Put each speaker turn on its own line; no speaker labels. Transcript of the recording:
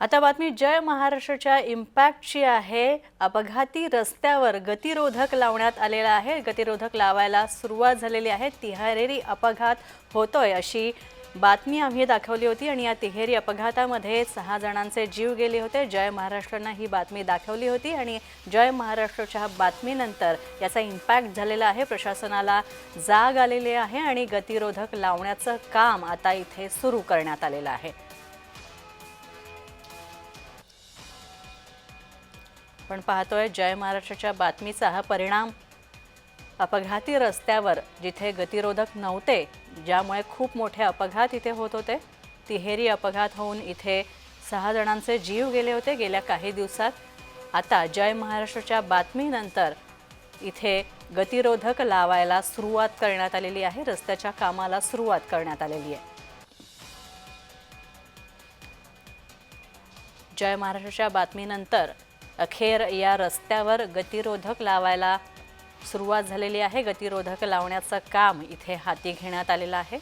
आता बातमी जय महाराष्ट्राच्या इम्पॅक्टची आहे. अपघाती रस्त्यावर गतिरोधक लावण्यात आलेला आहे. गतिरोधक लावायला सुरुवात झालेली आहे. तिहेरी अपघात होतोय अशी बातमी आम्ही दाखवली होती आणि या तिहेरी अपघातामध्ये सहा जणांचे जीव गेले होते. जय महाराष्ट्रानं ही बातमी दाखवली होती आणि जय महाराष्ट्राच्या बातमीनंतर याचा इम्पॅक्ट झालेला आहे. प्रशासनाला जाग आलेली आहे आणि गतिरोधक लावण्याचं काम आता इथे सुरू करण्यात आलेलं आहे. पण पाहतोय जय महाराष्ट्राच्या बातमीचा हा परिणाम. अपघाती रस्त्यावर जिथे गतिरोधक नव्हते ज्यामुळे खूप मोठे अपघात इथे होत होते तिहेरी अपघात होऊन इथे सहा जणांचे जीव गेले होते गेल्या काही दिवसात. आता जय महाराष्ट्राच्या बातमीनंतर इथे गतिरोधक लावायला सुरुवात करण्यात आलेली आहे रस्त्याच्या कामाला सुरुवात करण्यात आलेली आहे. जय महाराष्ट्राच्या बातमीनंतर अखेर या रस्त्यावर गतिरोधक लावायला सुरुवात झालेली आहे. गतिरोधक लावण्याचं काम इथे हाती घेण्यात आलेलं आहे.